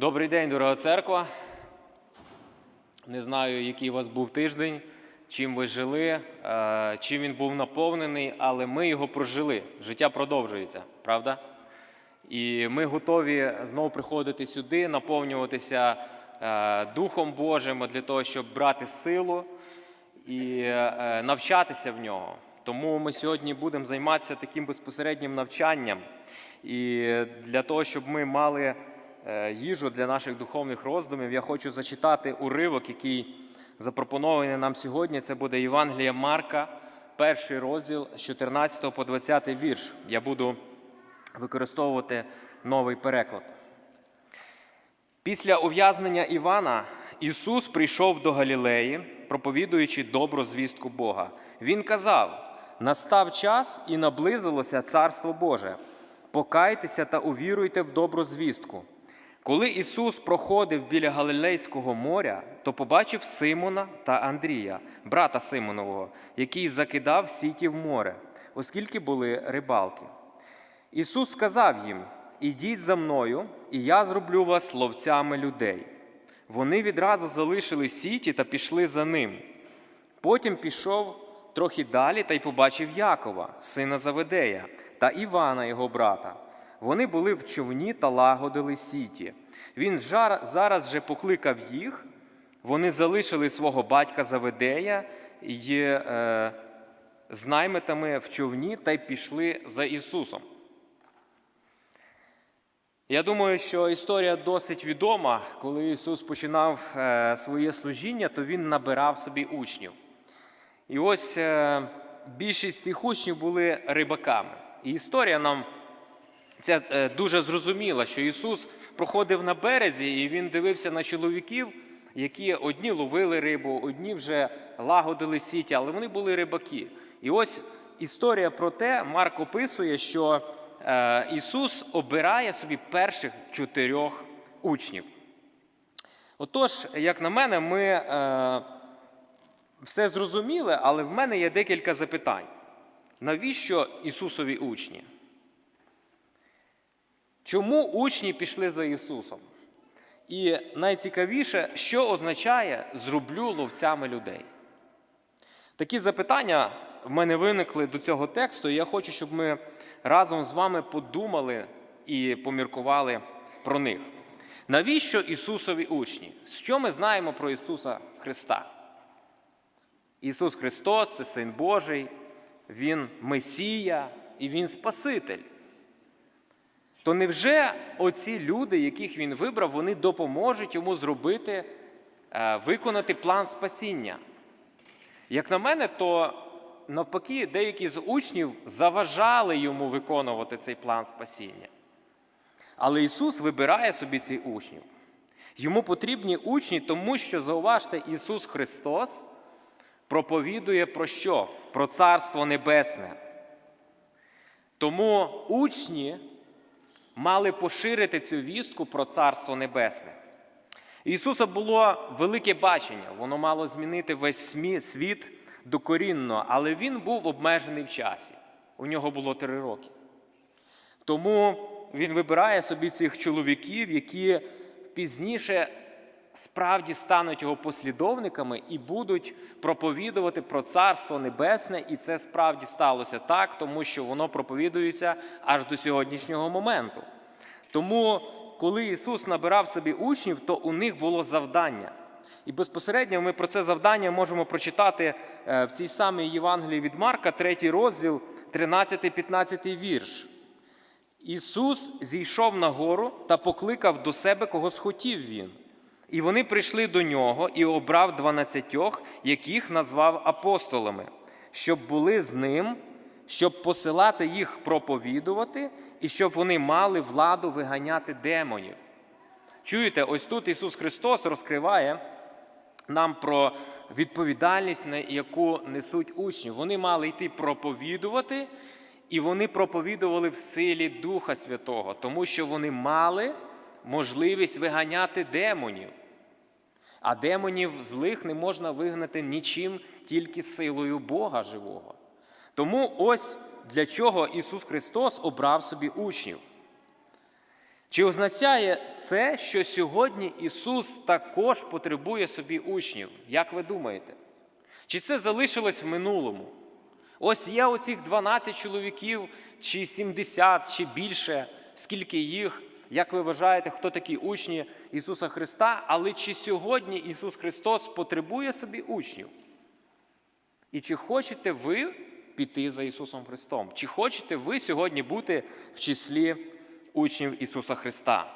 Добрий день, дорога церква. Не знаю, який у вас був тиждень, чим ви жили, е, чим він був наповнений, але ми його прожили. Життя продовжується, правда? І ми готові знову приходити сюди, наповнюватися е, Духом Божим для того, щоб брати силу і е, навчатися в нього. Тому ми сьогодні будемо займатися таким безпосереднім навчанням. І для того, щоб ми мали їжу для наших духовних роздумів, я хочу зачитати уривок, який запропонований нам сьогодні. Це буде Євангелія Марка, перший розділ з 14 по 20 вірш. Я буду використовувати новий переклад. Після ув'язнення Івана Ісус прийшов до Галілеї, проповідуючи добру звістку Бога. Він казав: настав час і наблизилося Царство Боже. Покайтеся та увіруйте в добру звістку. Коли Ісус проходив біля Галилейського моря, то побачив Симона та Андрія, брата Симонового, який закидав сіті в море, оскільки були рибалки. Ісус сказав їм: Ідіть за мною, і я зроблю вас ловцями людей. Вони відразу залишили сіті та пішли за ним. Потім пішов трохи далі та й побачив Якова, сина Заведея, та Івана, його брата. Вони були в човні та лагодили сіті. Він зараз же покликав їх, вони залишили свого батька Заведея і е, з наймитами в човні та й пішли за Ісусом. Я думаю, що історія досить відома. Коли Ісус починав е, своє служіння, то Він набирав собі учнів. І ось е, більшість цих учнів були рибаками. І історія нам це дуже зрозуміла, що Ісус проходив на березі і Він дивився на чоловіків, які одні ловили рибу, одні вже лагодили сіті, але вони були рибаки. І ось історія про те, Марк описує, що е, Ісус обирає собі перших чотирьох учнів. Отож, як на мене, ми е, все зрозуміли, але в мене є декілька запитань. Навіщо Ісусові учні? Чому учні пішли за Ісусом? І найцікавіше, що означає зроблю ловцями людей? Такі запитання в мене виникли до цього тексту, і я хочу, щоб ми разом з вами подумали і поміркували про них. Навіщо Ісусові учні? Що ми знаємо про Ісуса Христа? Ісус Христос це Син Божий, Він Месія і Він Спаситель. То невже оці люди, яких він вибрав, вони допоможуть йому зробити, е, виконати план спасіння? Як на мене, то навпаки, деякі з учнів заважали йому виконувати цей план спасіння. Але Ісус вибирає собі цих учнів. Йому потрібні учні, тому що, зауважте, Ісус Христос проповідує про що? Про Царство Небесне. Тому учні мали поширити цю вістку про Царство Небесне. Ісуса було велике бачення, воно мало змінити весь світ докорінно, але він був обмежений в часі. У нього було три роки. Тому він вибирає собі цих чоловіків, які пізніше справді стануть його послідовниками і будуть проповідувати про Царство Небесне, і це справді сталося так, тому що воно проповідується аж до сьогоднішнього моменту. Тому, коли Ісус набирав собі учнів, то у них було завдання. І безпосередньо ми про це завдання можемо прочитати е, в цій самій Євангелії від Марка, 3 розділ, 13-15 вірш. Ісус зійшов на гору та покликав до себе, кого схотів він. І вони прийшли до нього і обрав дванадцятьох, яких назвав апостолами, щоб були з ним, щоб посилати їх проповідувати, і щоб вони мали владу виганяти демонів. Чуєте, ось тут Ісус Христос розкриває нам про відповідальність, на яку несуть учні. Вони мали йти проповідувати, і вони проповідували в силі Духа Святого, тому що вони мали можливість виганяти демонів. А демонів злих не можна вигнати нічим, тільки силою Бога живого. Тому ось для чого Ісус Христос обрав собі учнів. Чи означає це, що сьогодні Ісус також потребує собі учнів? Як ви думаєте? Чи це залишилось в минулому? Ось є оцих 12 чоловіків, чи 70, чи більше, скільки їх. Як ви вважаєте, хто такі учні Ісуса Христа? Але чи сьогодні Ісус Христос потребує собі учнів? І чи хочете ви піти за Ісусом Христом? Чи хочете ви сьогодні бути в числі учнів Ісуса Христа?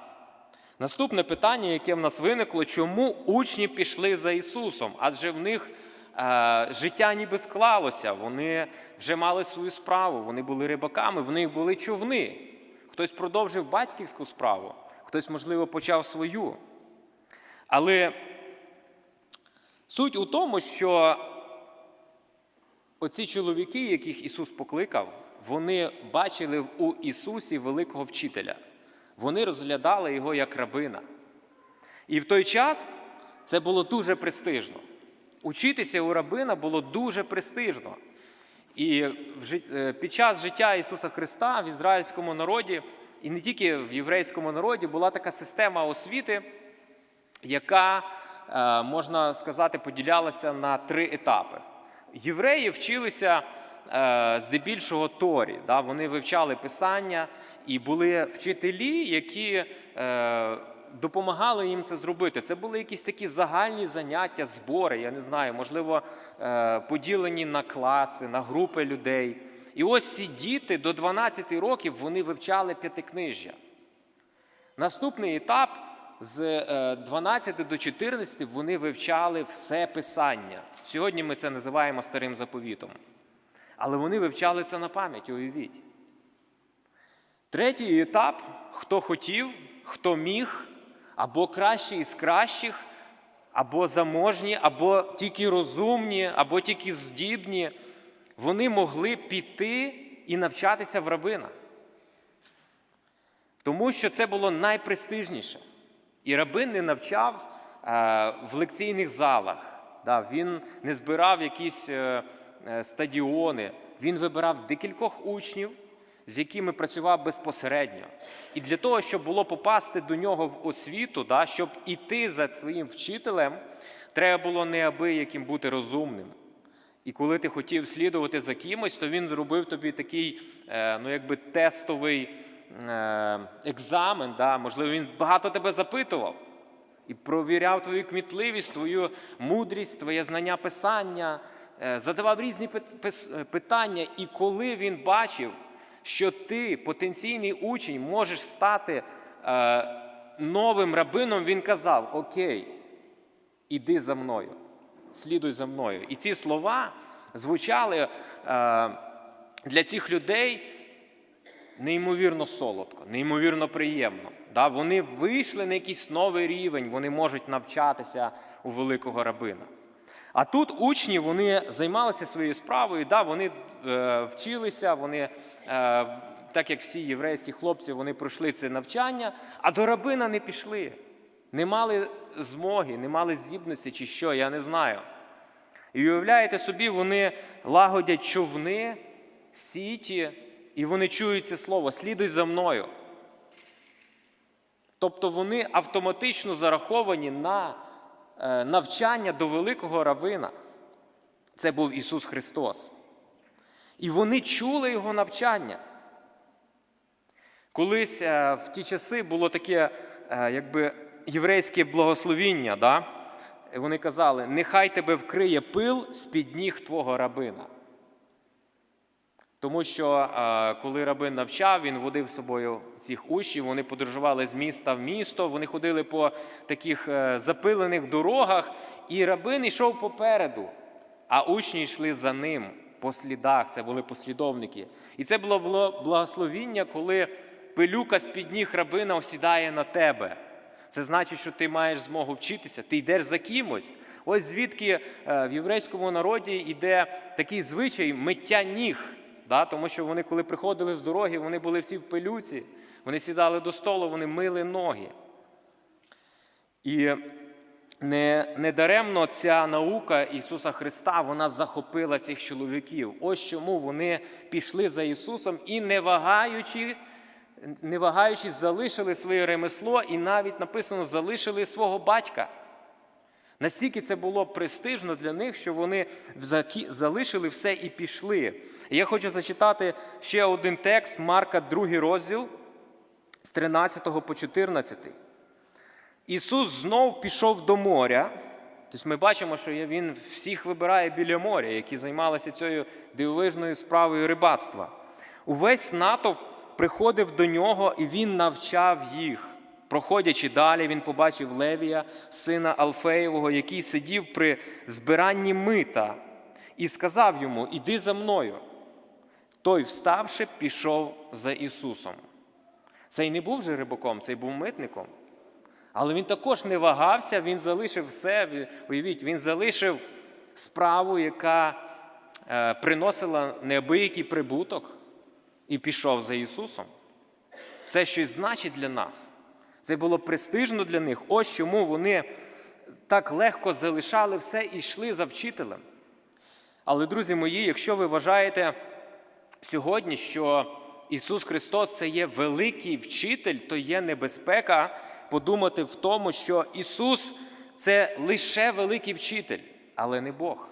Наступне питання, яке в нас виникло, чому учні пішли за Ісусом? Адже в них е, життя ніби склалося, вони вже мали свою справу, вони були рибаками, в них були човни. Хтось продовжив батьківську справу, хтось, можливо, почав свою. Але суть у тому, що оці чоловіки, яких Ісус покликав, вони бачили у Ісусі великого вчителя. Вони розглядали його як рабина. І в той час це було дуже престижно. Учитися у рабина було дуже престижно. І е, під час життя Ісуса Христа в ізраїльському народі, і не тільки в єврейському народі, була така система освіти, яка, е, можна сказати, поділялася на три етапи. Євреї вчилися е, здебільшого Торі, вони вивчали Писання і були вчителі, які допомагали їм це зробити. Це були якісь такі загальні заняття, збори, я не знаю, можливо, е, поділені на класи, на групи людей. І ось ці діти до 12 років вони вивчали п'ятикнижжя. Наступний етап з е, 12 до 14 вони вивчали все писання. Сьогодні ми це називаємо старим заповітом. Але вони вивчали це на пам'ять, уявіть. Третій етап хто хотів, хто міг, або кращий із кращих, або заможні, або тільки розумні, або тільки здібні, вони могли піти і навчатися в рабина. Тому що це було найпрестижніше. І рабин не навчав е, в лекційних залах. Він не збирав якісь е, е, стадіони. Він вибирав декількох учнів, з якими працював безпосередньо. І для того, щоб було попасти до нього в освіту, да, щоб іти за своїм вчителем, треба було неабияким бути розумним. І коли ти хотів слідувати за кимось, то він зробив тобі такий е, ну, якби тестовий е, екзамен. Да? Можливо, він багато тебе запитував і провіряв твою кмітливість, твою мудрість, твоє знання писання, е, задавав різні питання. І коли він бачив, що ти, потенційний учень, можеш стати е, новим рабином, він казав: Окей, іди за мною, слідуй за мною. І ці слова звучали е, для цих людей неймовірно солодко, неймовірно приємно. Да? Вони вийшли на якийсь новий рівень, вони можуть навчатися у великого рабина. А тут учні вони займалися своєю справою, да, вони е, вчилися, вони, е, так як всі єврейські хлопці, вони пройшли це навчання, а до рабина не пішли. Не мали змоги, не мали здібності чи що, я не знаю. І уявляєте собі, вони лагодять човни, сіті, і вони чують це слово слідуй за мною. Тобто вони автоматично зараховані на навчання до великого равина. Це був Ісус Христос. І вони чули Його навчання. Колись е, в ті часи було таке е, якби єврейське благословіння. Да? Вони казали: нехай тебе вкриє пил з-під ніг твого рабина. Тому що е, коли рабин навчав, він водив з собою цих учнів, вони подорожували з міста в місто, вони ходили по таких е, запилених дорогах, і рабин йшов попереду, а учні йшли за ним по слідах. Це були послідовники. І це було, благословіння, коли пилюка з під ніг рабина осідає на тебе. Це значить, що ти маєш змогу вчитися, ти йдеш за кимось. Ось звідки е, в єврейському народі йде такий звичай миття ніг. Да? Тому що вони, коли приходили з дороги, вони були всі в пилюці, вони сідали до столу, вони мили ноги. І не, не ця наука Ісуса Христа вона захопила цих чоловіків. Ось чому вони пішли за Ісусом і, не вагаючи, не вагаючись, залишили своє ремесло і навіть написано, залишили свого батька. Настільки це було престижно для них, що вони залишили все і пішли. Я хочу зачитати ще один текст Марка, другий розділ з 13 по 14. Ісус знов пішов до моря. Тобто ми бачимо, що Він всіх вибирає біля моря, які займалися цією дивовижною справою рибацтва. Увесь натовп приходив до нього, і він навчав їх. Проходячи далі, він побачив Левія, сина Алфеєвого, який сидів при збиранні мита, і сказав йому: Іди за мною. Той, вставши, пішов за Ісусом. Цей не був же рибаком, цей був митником. Але він також не вагався, він залишив все. Уявіть, він залишив справу, яка е, приносила неабиякий прибуток, і пішов за Ісусом. Це щось значить для нас. Це було престижно для них. Ось чому вони так легко залишали все і йшли за вчителем. Але, друзі мої, якщо ви вважаєте сьогодні, що Ісус Христос це є великий вчитель, то є небезпека подумати в тому, що Ісус це лише великий вчитель, але не Бог.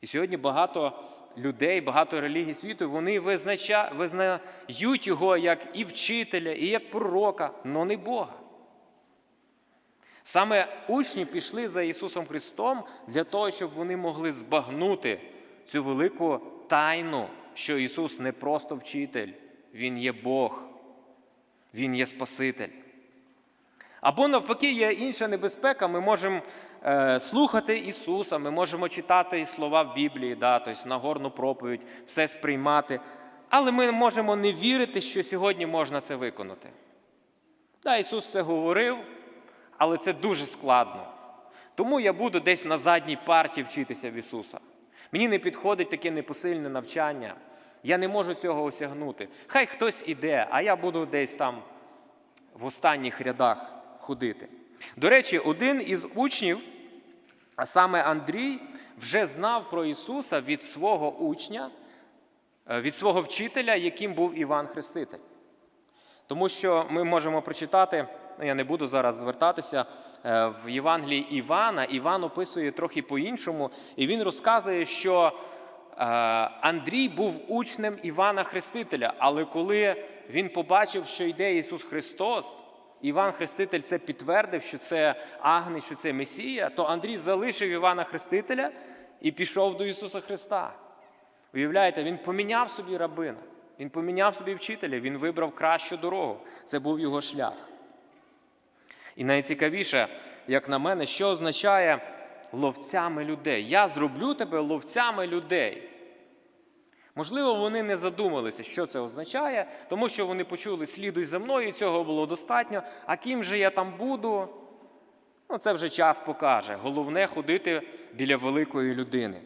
І сьогодні багато людей, багато релігій світу, вони визнача, визнають його як і вчителя, і як пророка, але не Бога. Саме учні пішли за Ісусом Христом для того, щоб вони могли збагнути цю велику тайну, що Ісус не просто вчитель, Він є Бог, Він є Спаситель. Або навпаки, є інша небезпека. Ми можемо слухати Ісуса, ми можемо читати слова в Біблії, да, тобто Нагорну проповідь, все сприймати. Але ми можемо не вірити, що сьогодні можна це виконати. Да, Ісус це говорив, але це дуже складно. Тому я буду десь на задній парті вчитися в Ісуса. Мені не підходить таке непосильне навчання. Я не можу цього осягнути. Хай хтось іде, а я буду десь там в останніх рядах ходити. До речі, один із учнів, а саме Андрій, вже знав про Ісуса від свого учня, е, від свого вчителя, яким був Іван Хреститель. Тому що ми можемо прочитати, ну я не буду зараз звертатися, е, в Євангелії Івана. Іван описує трохи по-іншому, і він розказує, що е, Андрій був учнем Івана Хрестителя, але коли він побачив, що йде Ісус Христос, Іван Хреститель це підтвердив, що це Агний, що це Месія, то Андрій залишив Івана Хрестителя і пішов до Ісуса Христа. Уявляєте, він поміняв собі рабина, він поміняв собі вчителя, він вибрав кращу дорогу. Це був його шлях. І найцікавіше, як на мене, що означає ловцями людей. Я зроблю тебе ловцями людей. Можливо, вони не задумалися, що це означає, тому що вони почули слідуй за мною, цього було достатньо. А ким же я там буду? Ну, це вже час покаже. Головне ходити біля великої людини.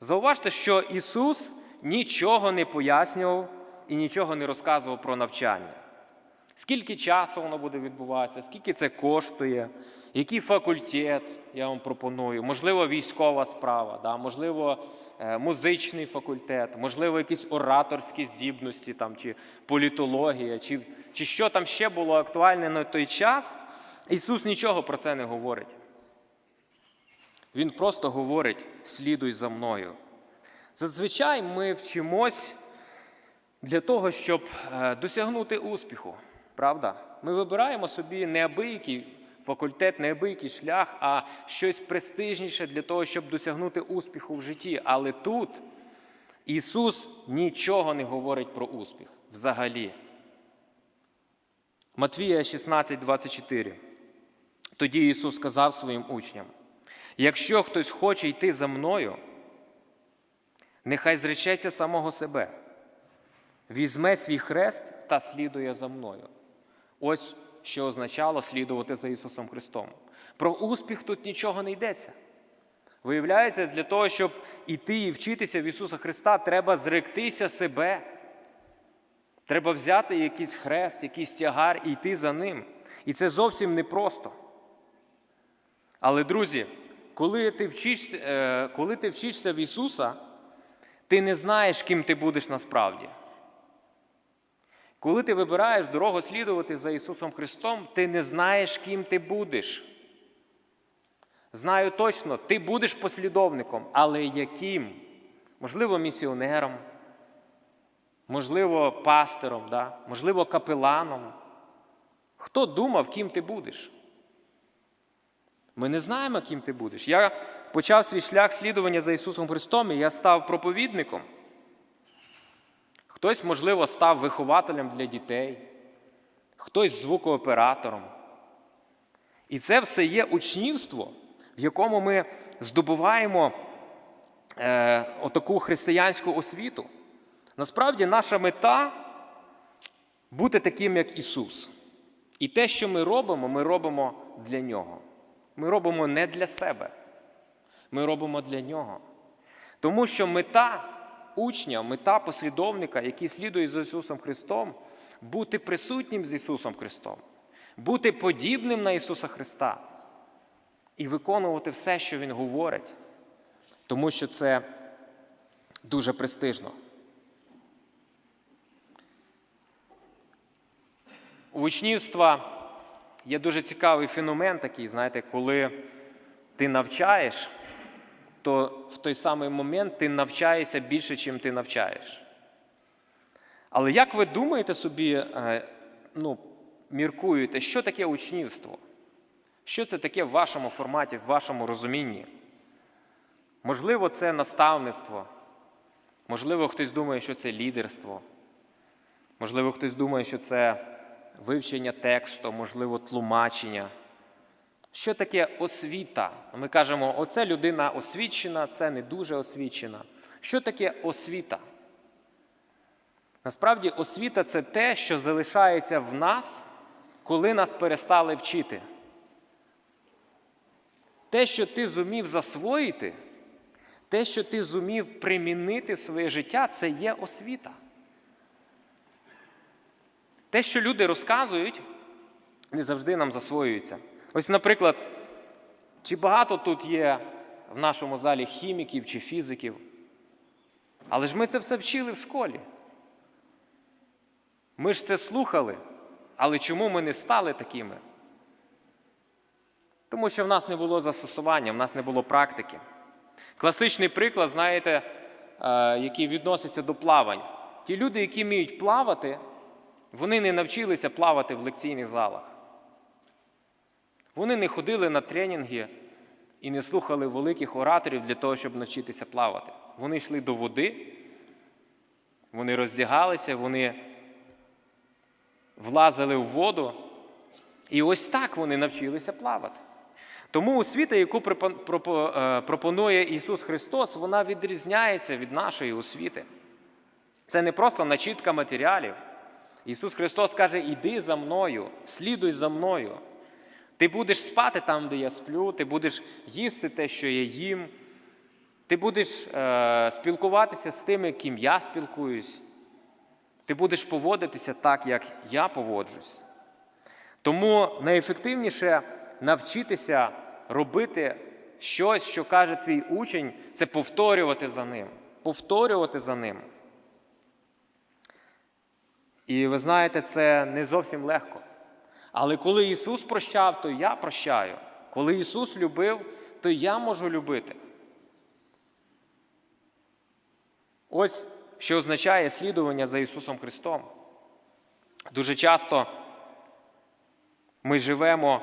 Зауважте, що Ісус нічого не пояснював і нічого не розказував про навчання. Скільки часу воно буде відбуватися, скільки це коштує, який факультет я вам пропоную, можливо, військова справа, да? можливо, музичний факультет, можливо, якісь ораторські здібності, там, чи політологія, чи, чи що там ще було актуальне на той час. Ісус нічого про це не говорить. Він просто говорить: слідуй за мною. Зазвичай ми вчимось для того, щоб е, досягнути успіху. Правда? Ми вибираємо собі неабиякий факультет, неабиякий шлях, а щось престижніше для того, щоб досягнути успіху в житті. Але тут Ісус нічого не говорить про успіх взагалі. Матвія 16, 24. Тоді Ісус сказав своїм учням: якщо хтось хоче йти за мною, нехай зречеться самого себе, візьме свій хрест та слідує за мною. Ось що означало слідувати за Ісусом Христом. Про успіх тут нічого не йдеться. Виявляється, для того, щоб іти і вчитися в Ісуса Христа, треба зректися себе. Треба взяти якийсь хрест, якийсь тягар і йти за ним. І це зовсім непросто. Але, друзі, коли ти вчишся, е, коли ти вчишся в Ісуса, ти не знаєш, ким ти будеш насправді. Коли ти вибираєш дорогу слідувати за Ісусом Христом, ти не знаєш, ким ти будеш. Знаю точно, ти будеш послідовником, але яким? Можливо, місіонером, можливо, пастором, да? можливо, капеланом. Хто думав, ким ти будеш? Ми не знаємо, ким ти будеш. Я почав свій шлях слідування за Ісусом Христом, і я став проповідником. Хтось, можливо, став вихователем для дітей, хтось звукооператором. І це все є учнівство, в якому ми здобуваємо е, отаку християнську освіту. Насправді, наша мета бути таким, як Ісус. І те, що ми робимо, ми робимо для Нього. Ми робимо не для себе. Ми робимо для Нього. Тому що мета учня, мета послідовника, який слідує за Ісусом Христом, бути присутнім з Ісусом Христом, бути подібним на Ісуса Христа і виконувати все, що Він говорить, тому що це дуже престижно. У учнівства є дуже цікавий феномен такий, знаєте, коли ти навчаєш, то в той самий момент ти навчаєшся більше, чим ти навчаєш. Але як ви думаєте собі, е, ну, міркуєте, що таке учнівство? Що це таке в вашому форматі, в вашому розумінні? Можливо, це наставництво. Можливо, хтось думає, що це лідерство. Можливо, хтось думає, що це вивчення тексту, можливо, тлумачення. Що таке освіта? Ми кажемо, оце людина освічена, це не дуже освічена. Що таке освіта? Насправді, освіта це те, що залишається в нас, коли нас перестали вчити. Те, що ти зумів засвоїти, те, що ти зумів примінити в своє життя, це є освіта. Те, що люди розказують, не завжди нам засвоюється. Ось, наприклад, чи багато тут є в нашому залі хіміків чи фізиків? Але ж ми це все вчили в школі. Ми ж це слухали. Але чому ми не стали такими? Тому що в нас не було застосування, в нас не було практики. Класичний приклад, знаєте, е, який відноситься до плавань. Ті люди, які вміють плавати, вони не навчилися плавати в лекційних залах. Вони не ходили на тренінги і не слухали великих ораторів для того, щоб навчитися плавати. Вони йшли до води, вони роздягалися, вони влазили в воду, і ось так вони навчилися плавати. Тому освіта, яку пропонує Ісус Христос, вона відрізняється від нашої освіти. Це не просто начітка матеріалів. Ісус Христос каже: Іди за мною, слідуй за мною. Ти будеш спати там, де я сплю, ти будеш їсти те, що я їм, ти будеш е, спілкуватися з тими, ким я спілкуюсь. Ти будеш поводитися так, як я поводжусь. Тому найефективніше навчитися робити щось, що каже твій учень, це повторювати за ним. Повторювати за ним. І ви знаєте, це не зовсім легко. Але коли Ісус прощав, то я прощаю. Коли Ісус любив, то я можу любити. Ось що означає слідування за Ісусом Христом. Дуже часто ми живемо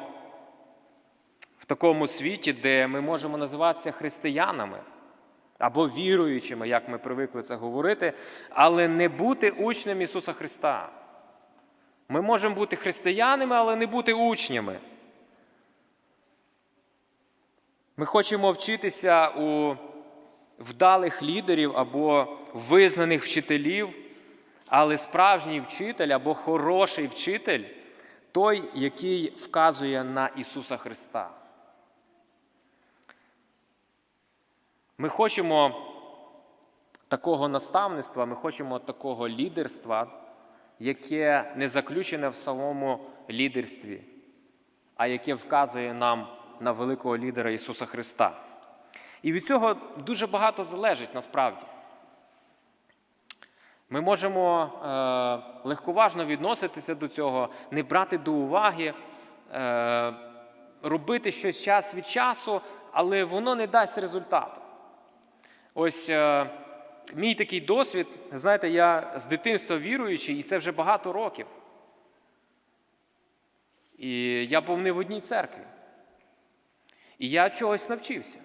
в такому світі, де ми можемо називатися християнами або віруючими, як ми привикли це говорити, але не бути учнем Ісуса Христа. Ми можемо бути християнами, але не бути учнями. Ми хочемо вчитися у вдалих лідерів або визнаних вчителів, але справжній вчитель або хороший вчитель той, який вказує на Ісуса Христа. Ми хочемо такого наставництва, ми хочемо такого лідерства, яке не заключене в самому лідерстві, а яке вказує нам на великого лідера Ісуса Христа. І від цього дуже багато залежить насправді. Ми можемо е, легковажно відноситися до цього, не брати до уваги, е, робити щось час від часу, але воно не дасть результату. Ось е, мій такий досвід, знаєте, я з дитинства віруючий, і це вже багато років. І я був не в одній церкві. І я чогось навчився.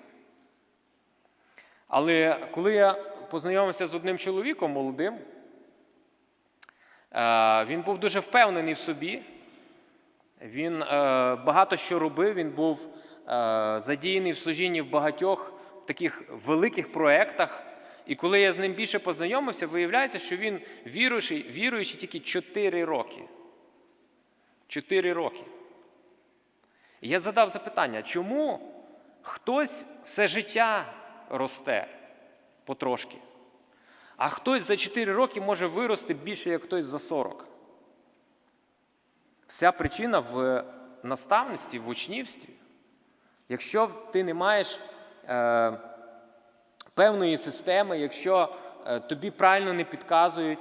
Але коли я познайомився з одним чоловіком молодим, е, він був дуже впевнений в собі. Він е, багато що робив, він був е, задіяний в служінні в багатьох таких великих проєктах. І коли я з ним більше познайомився, виявляється, що він віруючий, віруючий тільки 4 роки. 4 роки. І я задав запитання, чому хтось все життя росте потрошки, а хтось за 4 роки може вирости більше, як хтось за 40? Вся причина в наставництві, в учнівстві. Якщо ти не маєш е, певної системи, якщо е, тобі правильно не підказують,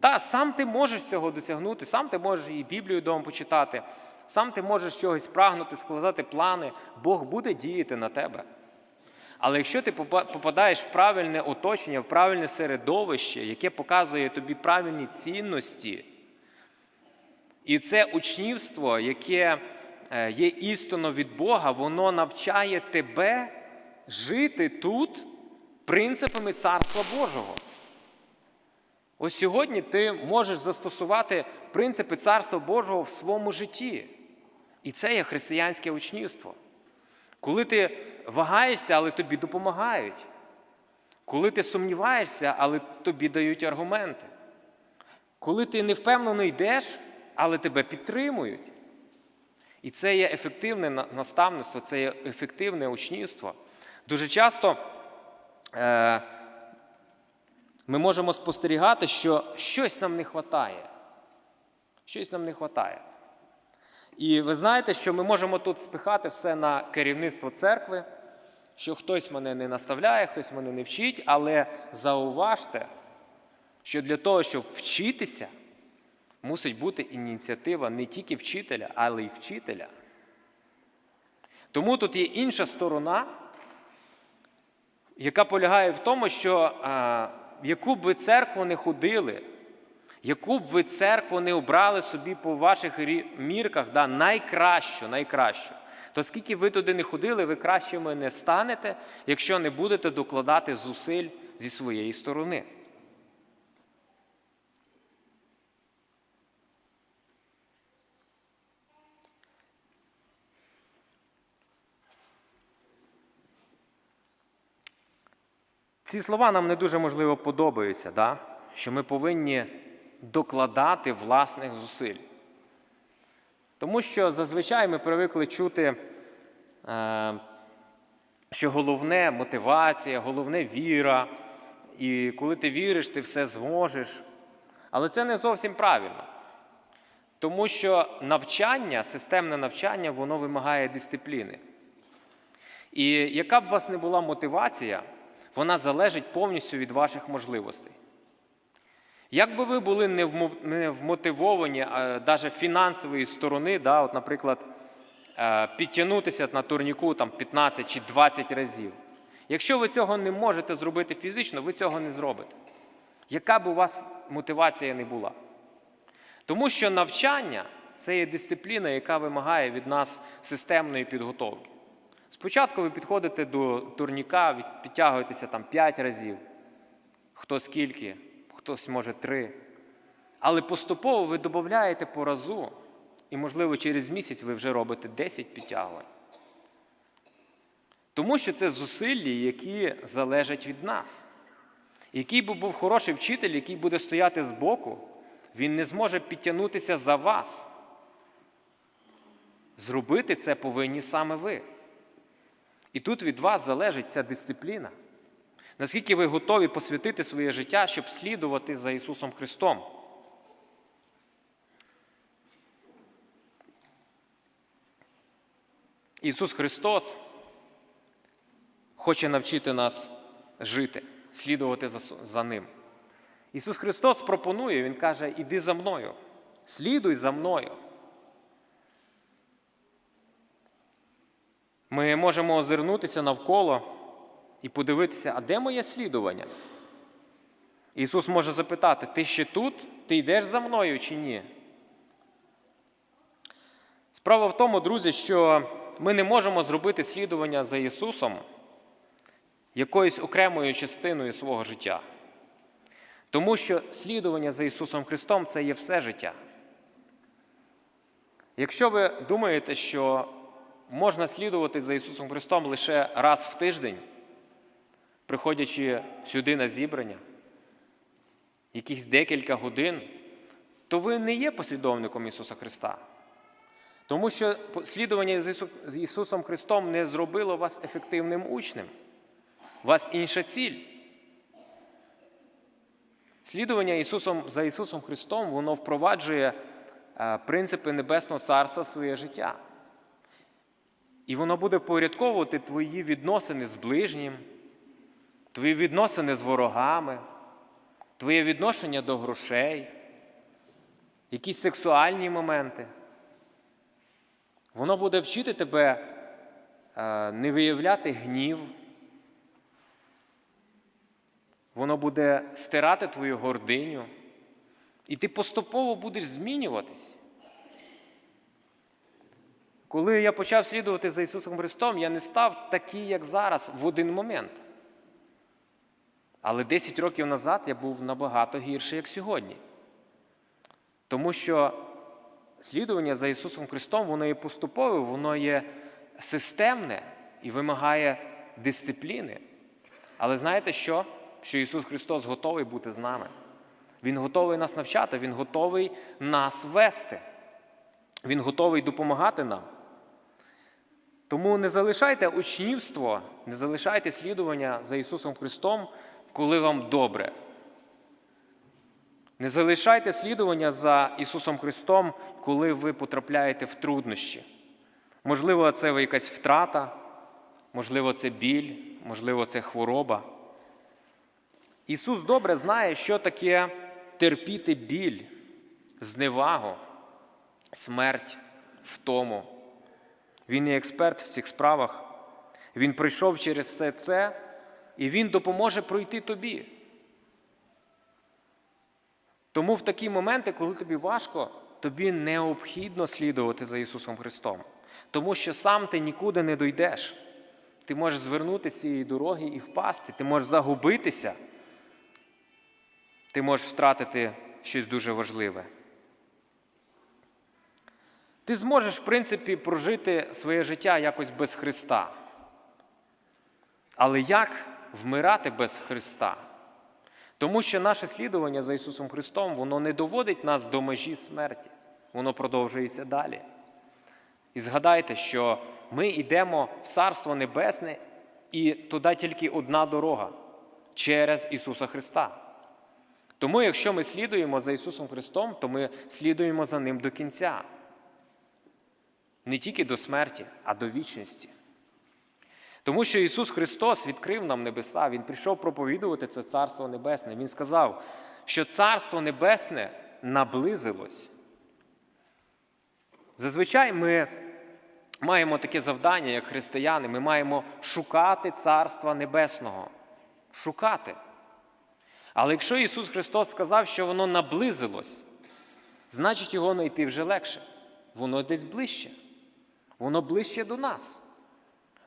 та сам ти можеш цього досягнути, сам ти можеш і Біблію вдома почитати, сам ти можеш чогось прагнути, складати плани, Бог буде діяти на тебе. Але якщо ти попадаєш в правильне оточення, в правильне середовище, яке показує тобі правильні цінності, і це учнівство, яке е, є істинно від Бога, воно навчає тебе жити тут принципами Царства Божого. Ось сьогодні ти можеш застосувати принципи Царства Божого в своєму житті. І це є християнське учнівство. Коли ти вагаєшся, але тобі допомагають. Коли ти сумніваєшся, але тобі дають аргументи. Коли ти невпевнено йдеш, але тебе підтримують. І це є ефективне наставництво, це є ефективне учнівство. Дуже часто е, ми можемо спостерігати, що щось нам не вистачає. Щось нам не вистачає. І ви знаєте, що ми можемо тут спихати все на керівництво церкви, що хтось мене не наставляє, хтось мене не вчить, але зауважте, що для того, щоб вчитися, мусить бути ініціатива не тільки вчителя, але й вчителя. Тому тут є інша сторона, яка полягає в тому, що в яку б ви церкву не ходили, яку б ви церкву не обрали собі по ваших мірках, да, найкращу, найкращу, то скільки ви туди не ходили, ви кращими не станете, якщо не будете докладати зусиль зі своєї сторони. Ці слова нам не дуже можливо подобаються, да? що ми повинні докладати власних зусиль. Тому що зазвичай ми привикли чути, е, що головне мотивація, головне віра. І коли ти віриш, ти все зможеш. Але це не зовсім правильно. Тому що навчання, системне навчання, воно вимагає дисципліни. І яка б у вас не була мотивація, вона залежить повністю від ваших можливостей. Як би ви були не вмотивовані навіть фінансової сторони, да, от, наприклад, е, підтягнутися на турніку там, 15 чи 20 разів, якщо ви цього не можете зробити фізично, ви цього не зробите. Яка б у вас мотивація не була? Тому що навчання це є дисципліна, яка вимагає від нас системної підготовки. Спочатку ви підходите до турніка, підтягуєтеся там 5 разів, хто скільки, хтось може 3. Але поступово ви додаєте по разу, і, можливо, через місяць ви вже робите 10 підтягувань. Тому що це зусилля, які залежать від нас. Який би був хороший вчитель, який буде стояти збоку, він не зможе підтягнутися за вас. Зробити це повинні саме ви. І тут від вас залежить ця дисципліна. Наскільки ви готові посвятити своє життя, щоб слідувати за Ісусом Христом? Ісус Христос хоче навчити нас жити, слідувати за, за Ним. Ісус Христос пропонує, Він каже, іди за мною, слідуй за мною. Ми можемо озирнутися навколо і подивитися, а де моє слідування? Ісус може запитати: ти ще тут? Ти йдеш за мною чи ні? Справа в тому, друзі, що ми не можемо зробити слідування за Ісусом якоюсь окремою частиною свого життя. Тому що слідування за Ісусом Христом це є все життя. Якщо ви думаєте, що можна слідувати за Ісусом Христом лише раз в тиждень, приходячи сюди на зібрання, якихось декілька годин, то ви не є послідовником Ісуса Христа. Тому що слідування з Ісусом Христом не зробило вас ефективним учнем. У вас інша ціль. Слідування Ісусом, за Ісусом Христом, воно впроваджує е, принципи Небесного Царства в своє життя. І воно буде впорядковувати твої відносини з ближнім, твої відносини з ворогами, твоє відношення до грошей, якісь сексуальні моменти. Воно буде вчити тебе е, не виявляти гнів. Воно буде стирати твою гординю. І ти поступово будеш змінюватись. Коли я почав слідувати за Ісусом Христом, я не став такий, як зараз, в один момент. Але 10 років назад я був набагато гірший, як сьогодні. Тому що слідування за Ісусом Христом, воно є поступове, воно є системне і вимагає дисципліни. Але знаєте що? Що Ісус Христос готовий бути з нами. Він готовий нас навчати, Він готовий нас вести. Він готовий допомагати нам. Тому не залишайте учнівство, не залишайте слідування за Ісусом Христом, коли вам добре. Не залишайте слідування за Ісусом Христом, коли ви потрапляєте в труднощі. Можливо, це якась втрата, можливо, це біль, можливо, це хвороба. Ісус добре знає, що таке терпіти біль, зневагу, смерть, втому. Він є експерт в цих справах. Він пройшов через все це, і Він допоможе пройти тобі. Тому в такі моменти, коли тобі важко, тобі необхідно слідувати за Ісусом Христом. Тому що сам ти нікуди не дойдеш. Ти можеш звернутися з цієї дороги і впасти, ти можеш загубитися, ти можеш втратити щось дуже важливе. Ти зможеш, в принципі, прожити своє життя якось без Христа. Але як вмирати без Христа? Тому що наше слідування за Ісусом Христом, воно не доводить нас до межі смерті, воно продовжується далі. І згадайте, що ми йдемо в Царство Небесне, і туди тільки одна дорога через Ісуса Христа. Тому, якщо ми слідуємо за Ісусом Христом, то ми слідуємо за Ним до кінця. Не тільки до смерті, а до вічності. Тому що Ісус Христос відкрив нам небеса, Він прийшов проповідувати це Царство Небесне. Він сказав, що Царство Небесне наблизилось. Зазвичай ми маємо таке завдання, як християни, ми маємо шукати Царства Небесного. Шукати. Але якщо Ісус Христос сказав, що воно наблизилось, значить його знайти вже легше. Воно десь ближче. Воно ближче до нас.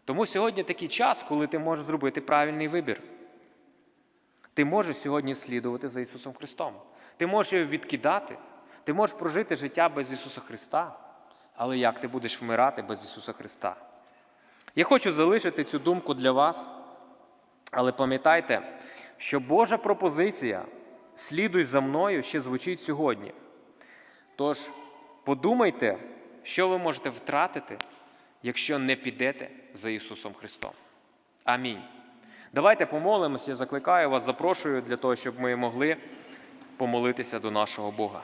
Тому сьогодні такий час, коли ти можеш зробити правильний вибір. Ти можеш сьогодні слідувати за Ісусом Христом. Ти можеш його відкидати, ти можеш прожити життя без Ісуса Христа. Але як ти будеш вмирати без Ісуса Христа? Я хочу залишити цю думку для вас, але пам'ятайте, що Божа пропозиція слідуй за мною ще звучить сьогодні. Тож подумайте, що ви можете втратити, якщо не підете за Ісусом Христом. Амінь. Давайте помолимося, я закликаю вас, запрошую для того, щоб ми могли помолитися до нашого Бога.